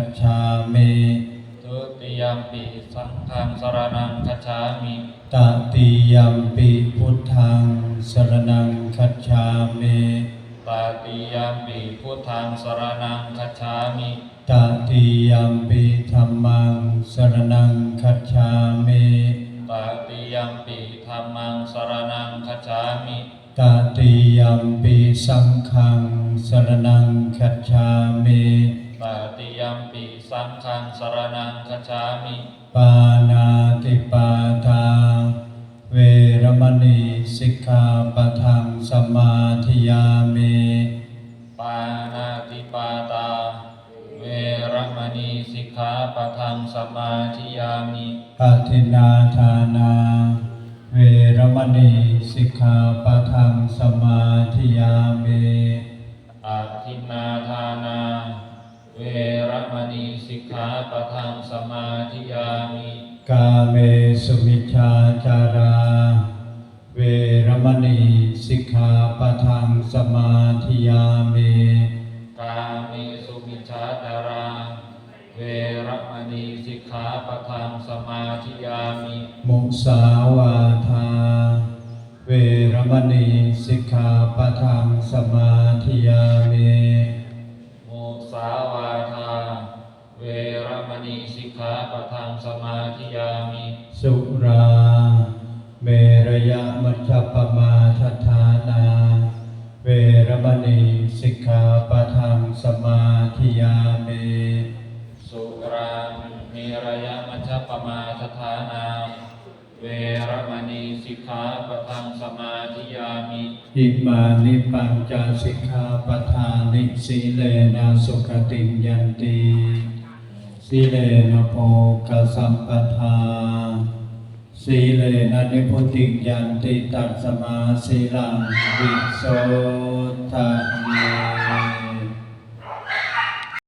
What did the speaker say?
จ สังฆังสรณังคัจฉามิตติยัมปิพุทธังสรณังคัจฉามิตติยมปิพุทธังสรณังคัจฉามิตติยัมปิธัมมังสรณังคัจฉามิตติยมปิธัมมังสรณังคัจฉามิตติยัมปิสังฆังสรณังคัจฉามิ ตติยมปิสังฆังสรณังคัจฉามิปานาติปาตาเวรมณีสิกขาปะทังสมาธิยามิปานาติปาตา เวรมณีสิกขาปะทังสมาธิยามิปฏินาทานา เวรมณีสิกขาปะทังสมาธิยามิอาทินนาทานา เวรมณีสิกขาปะทังสมาธิยามิ กาเมสุมิชฌาจารา เวรมณีสิกขาปะทังสมาธิยามิกาเมสุมิชฌาดารา เวรมณีสิกขาปะทังสมาธิยามิ มุสาวาทา เวรมณีสิกขาปะทังสมา ยามิสุรา เมรยมัชฌปมาทฐานา เวรมณีสิกขาปะทังสมาธิยามิสุรามีระยะมัชฌปมาทฐานา เวรมณีสิกขาปะทังสมาธิยามิอิมานิปัญจสิกขาปทานิสีเลนะสุขติงยันติ สีเลนะโภคสัมปทา สีเลนะนิพุติยันติตัสมาสีลังวิโสทะเย